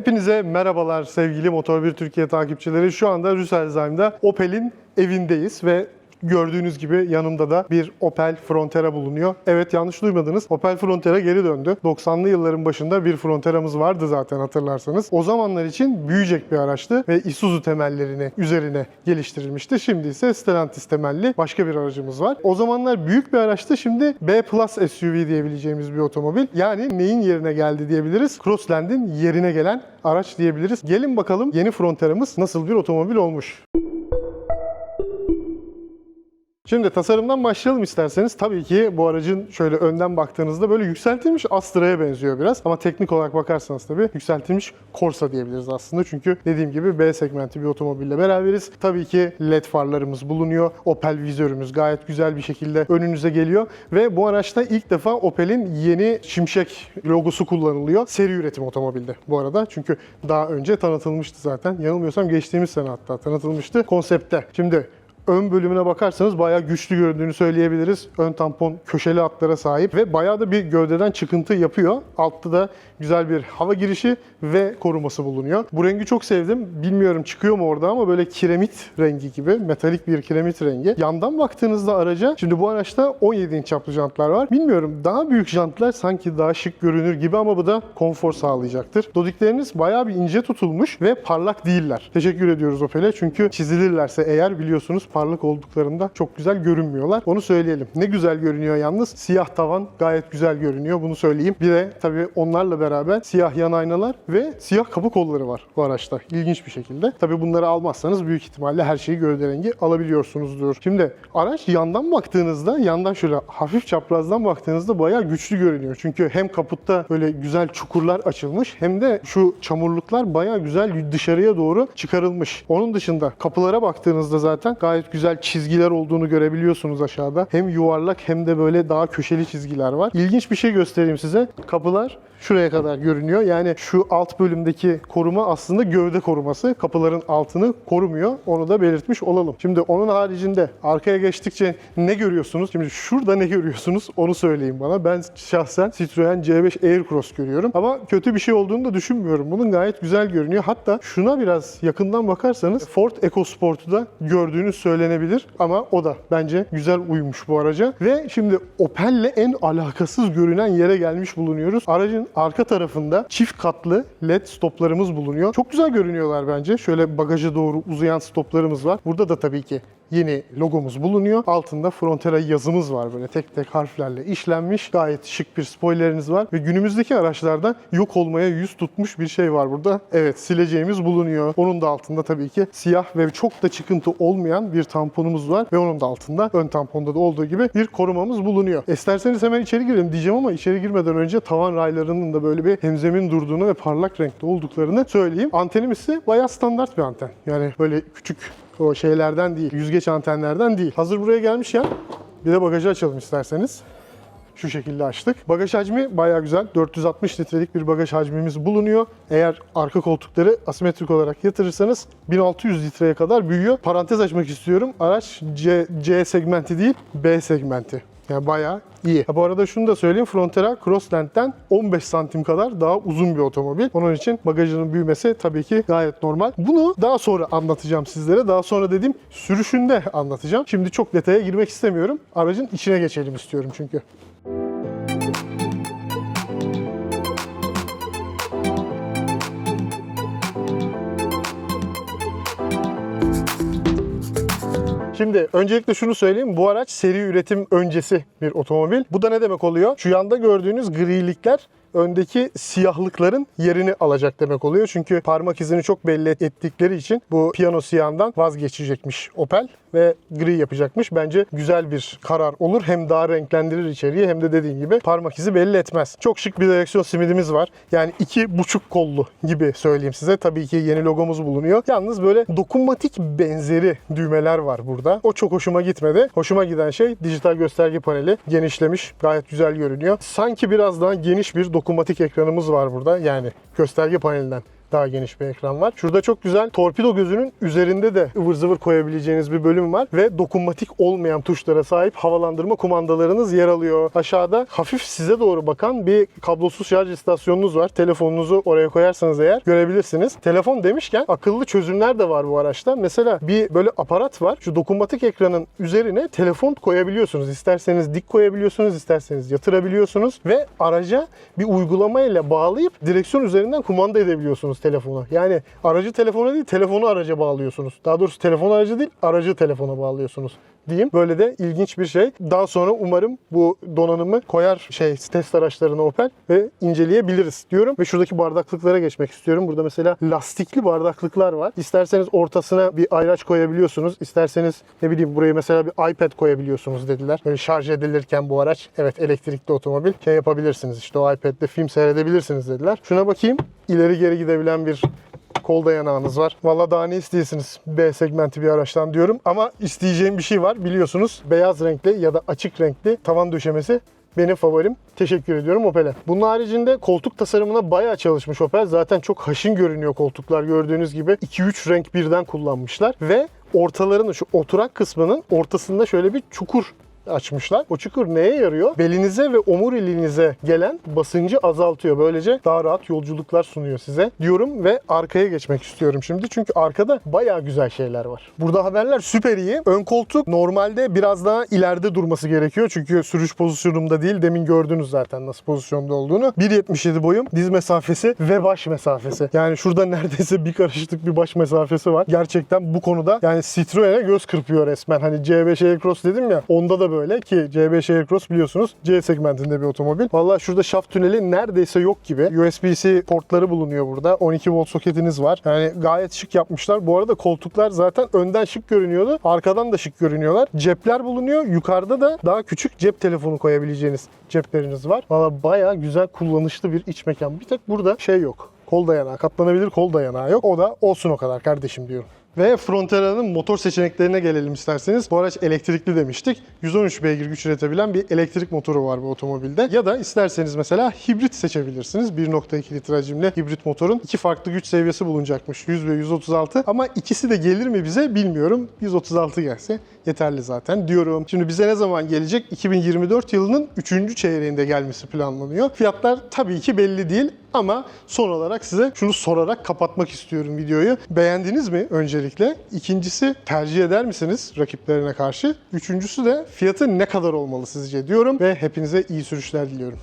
Hepinize merhabalar sevgili Motor 1 Türkiye takipçileri. Şu anda Rüsselsheim'da Opel'in evindeyiz ve Gördüğünüz gibi yanımda da bir Opel Frontera bulunuyor. Evet yanlış duymadınız. Opel Frontera geri döndü. 90'lı yılların başında bir Frontera'mız vardı zaten hatırlarsanız. O zamanlar için büyüyecek bir araçtı ve Isuzu temellerini üzerine geliştirilmişti. Şimdi ise Stellantis temelli başka bir aracımız var. O zamanlar büyük bir araçtı. Şimdi B Plus SUV diyebileceğimiz bir otomobil. Yani neyin yerine geldi diyebiliriz? Crossland'in yerine gelen araç diyebiliriz. Gelin bakalım yeni Frontera'mız nasıl bir otomobil olmuş. Şimdi tasarımdan başlayalım isterseniz. Tabii ki bu aracın şöyle önden baktığınızda böyle yükseltilmiş Astra'ya benziyor biraz. Ama teknik olarak bakarsanız tabii yükseltilmiş Corsa diyebiliriz aslında. Çünkü dediğim gibi B segmenti bir otomobille beraberiz. Tabii ki LED farlarımız bulunuyor. Opel vizörümüz gayet güzel bir şekilde önünüze geliyor. Ve bu araçta ilk defa Opel'in yeni Şimşek logosu kullanılıyor. Seri üretim otomobilde bu arada. Çünkü daha önce tanıtılmıştı zaten. Yanılmıyorsam geçtiğimiz sene hatta tanıtılmıştı konsepte. Şimdi Ön bölümüne bakarsanız bayağı güçlü göründüğünü söyleyebiliriz. Ön tampon köşeli hatlara sahip ve bayağı da bir gövdeden çıkıntı yapıyor. Altta da güzel bir hava girişi ve koruması bulunuyor. Bu rengi çok sevdim. Bilmiyorum çıkıyor mu orada ama böyle kiremit rengi gibi, metalik bir kiremit rengi. Yandan baktığınızda araca, şimdi bu araçta 17 inç çaplı jantlar var. Bilmiyorum daha büyük jantlar sanki daha şık görünür gibi ama bu da konfor sağlayacaktır. Dodikleriniz bayağı bir ince tutulmuş ve parlak değiller. Teşekkür ediyoruz Opel'e çünkü çizilirlerse eğer biliyorsunuz parlak olduklarında çok güzel görünmüyorlar. Onu söyleyelim. Ne güzel görünüyor yalnız. Siyah tavan gayet güzel görünüyor. Bunu söyleyeyim. Bir de tabii onlarla beraber siyah yan aynalar ve siyah kapı kolları var bu araçta. İlginç bir şekilde. Tabii bunları almazsanız büyük ihtimalle her şeyi gövde rengi alabiliyorsunuzdur. Şimdi araç yandan baktığınızda, yandan şöyle hafif çaprazdan baktığınızda bayağı güçlü görünüyor. Çünkü hem kaputta böyle güzel çukurlar açılmış hem de şu çamurluklar bayağı güzel dışarıya doğru çıkarılmış. Onun dışında kapılara baktığınızda zaten gayet güzel çizgiler olduğunu görebiliyorsunuz aşağıda. Hem yuvarlak hem de böyle daha köşeli çizgiler var. İlginç bir şey göstereyim size. Kapılar şuraya kadar görünüyor. Yani şu alt bölümdeki koruma aslında gövde koruması. Kapıların altını korumuyor. Onu da belirtmiş olalım. Şimdi onun haricinde arkaya geçtikçe ne görüyorsunuz? Şimdi şurada ne görüyorsunuz? Onu söyleyin bana. Ben şahsen Citroen C5 Aircross görüyorum. Ama kötü bir şey olduğunu da düşünmüyorum. Bunun gayet güzel görünüyor. Hatta şuna biraz yakından bakarsanız Ford EcoSport'u da gördüğünüz söylenebilir. Ama o da bence güzel uymuş bu araca. Ve şimdi Opel'le en alakasız görünen yere gelmiş bulunuyoruz. Aracın arka tarafında çift katlı LED stoplarımız bulunuyor. Çok güzel görünüyorlar bence. Şöyle bagaja doğru uzayan stoplarımız var. Burada da tabii ki yeni logomuz bulunuyor. Altında Frontera yazımız var böyle tek tek harflerle işlenmiş. Gayet şık bir spoileriniz var ve günümüzdeki araçlarda yok olmaya yüz tutmuş bir şey var burada. Evet sileceğimiz bulunuyor. Onun da altında tabii ki siyah ve çok da çıkıntı olmayan bir tamponumuz var ve onun da altında ön tamponda da olduğu gibi bir korumamız bulunuyor. İsterseniz hemen içeri girelim diyeceğim ama içeri girmeden önce tavan raylarının da böyle bir hemzemin durduğunu ve parlak renkte olduklarını söyleyeyim. Antenimiz ise bayağı standart bir anten. Yani böyle küçük o şeylerden değil, yüzgeç antenlerden değil. Hazır buraya gelmişken bir de bagajı açalım isterseniz. Şu şekilde açtık. Bagaj hacmi bayağı güzel. 460 litrelik bir bagaj hacmimiz bulunuyor. Eğer arka koltukları asimetrik olarak yatırırsanız 1600 litreye kadar büyüyor. Parantez açmak istiyorum. Araç C, C segmenti değil, B segmenti. Yani bayağı iyi. Ha, bu arada şunu da söyleyeyim. Frontera Crossland'den 15 santim kadar daha uzun bir otomobil. Onun için bagajının büyümesi tabii ki gayet normal. Bunu daha sonra anlatacağım sizlere. Daha sonra dediğim sürüşünde anlatacağım. Şimdi çok detaya girmek istemiyorum. Aracın içine geçelim istiyorum çünkü. Şimdi öncelikle şunu söyleyeyim. Bu araç seri üretim öncesi bir otomobil. Bu da ne demek oluyor? Şu yanda gördüğünüz grilikler öndeki siyahlıkların yerini alacak demek oluyor. Çünkü parmak izini çok belli ettikleri için bu piyano siyahından vazgeçecekmiş Opel ve gri yapacakmış. Bence güzel bir karar olur. Hem daha renklendirir içeriği hem de dediğim gibi parmak izi belli etmez. Çok şık bir direksiyon simidimiz var. Yani iki buçuk kollu gibi söyleyeyim size. Tabii ki yeni logomuz bulunuyor. Yalnız böyle dokunmatik benzeri düğmeler var burada. O çok hoşuma gitmedi. Hoşuma giden şey dijital gösterge paneli genişlemiş. Gayet güzel görünüyor. Sanki biraz daha geniş bir dokunmatik ekranımız var burada. Yani gösterge panelinden daha geniş bir ekran var. Şurada çok güzel torpido gözünün üzerinde de ıvır zıvır koyabileceğiniz bir bölüm var ve dokunmatik olmayan tuşlara sahip havalandırma kumandalarınız yer alıyor. Aşağıda hafif size doğru bakan bir kablosuz şarj istasyonunuz var. Telefonunuzu oraya koyarsanız eğer görebilirsiniz. Telefon demişken akıllı çözümler de var bu araçta. Mesela bir böyle aparat var. Şu dokunmatik ekranın üzerine telefon koyabiliyorsunuz. İsterseniz dik koyabiliyorsunuz, isterseniz yatırabiliyorsunuz ve araca bir uygulamayla bağlayıp direksiyon üzerinden kumanda edebiliyorsunuz telefonu. Yani aracı telefona değil, telefonu araca bağlıyorsunuz. Daha doğrusu telefon aracı değil, aracı telefona bağlıyorsunuz diyeyim. Böyle de ilginç bir şey. Daha sonra umarım bu donanımı koyar şey test araçlarına Opel ve inceleyebiliriz diyorum. Ve şuradaki bardaklıklara geçmek istiyorum. Burada mesela lastikli bardaklıklar var. İsterseniz ortasına bir ayraç koyabiliyorsunuz. İsterseniz ne bileyim buraya mesela bir iPad koyabiliyorsunuz dediler. Böyle şarj edilirken bu araç evet elektrikli otomobil şey yapabilirsiniz. İşte o iPad'de film seyredebilirsiniz dediler. Şuna bakayım. İleri geri gidebilen bir kol dayanağınız var. Valla daha ne istiyorsunuz B segmenti bir araçtan diyorum. Ama isteyeceğim bir şey var biliyorsunuz. Beyaz renkli ya da açık renkli tavan döşemesi benim favorim. Teşekkür ediyorum Opel'e. Bunun haricinde koltuk tasarımına bayağı çalışmış Opel. Zaten çok haşin görünüyor koltuklar gördüğünüz gibi. 2-3 renk birden kullanmışlar. Ve ortalarını şu oturak kısmının ortasında şöyle bir çukur açmışlar. O çukur neye yarıyor? Belinize ve omuriliğinize gelen basıncı azaltıyor. Böylece daha rahat yolculuklar sunuyor size diyorum ve arkaya geçmek istiyorum şimdi. Çünkü arkada bayağı güzel şeyler var. Burada haberler süper iyi. Ön koltuk normalde biraz daha ileride durması gerekiyor. Çünkü sürüş pozisyonumda değil. Demin gördünüz zaten nasıl pozisyonda olduğunu. 1.77 boyum, diz mesafesi ve baş mesafesi. Yani şurada neredeyse bir karışıklık bir baş mesafesi var. Gerçekten bu konuda yani Citroen'e göz kırpıyor resmen. Hani C5 Aircross dedim ya onda da böyle ki C5 Aircross biliyorsunuz C segmentinde bir otomobil. Valla şurada şaft tüneli neredeyse yok gibi. USB-C portları bulunuyor burada. 12 volt soketiniz var. Yani gayet şık yapmışlar. Bu arada koltuklar zaten önden şık görünüyordu. Arkadan da şık görünüyorlar. Cepler bulunuyor. Yukarıda da daha küçük cep telefonu koyabileceğiniz cepleriniz var. Valla baya güzel kullanışlı bir iç mekan. Bir tek burada şey yok. Kol dayanağı, katlanabilir kol dayanağı yok. O da olsun o kadar kardeşim diyorum. Ve Frontera'nın motor seçeneklerine gelelim isterseniz. Bu araç elektrikli demiştik. 113 beygir güç üretebilen bir elektrik motoru var bu otomobilde. Ya da isterseniz mesela hibrit seçebilirsiniz. 1.2 litre hacimli hibrit motorun iki farklı güç seviyesi bulunacakmış. 100 ve 136 ama ikisi de gelir mi bize bilmiyorum. 136 gelse yeterli zaten diyorum. Şimdi bize ne zaman gelecek? 2024 yılının 3. çeyreğinde gelmesi planlanıyor. Fiyatlar tabii ki belli değil ama son olarak size şunu sorarak kapatmak istiyorum videoyu. Beğendiniz mi öncelikle? İkincisi tercih eder misiniz rakiplerine karşı? Üçüncüsü de fiyatı ne kadar olmalı sizce diyorum ve hepinize iyi sürüşler diliyorum.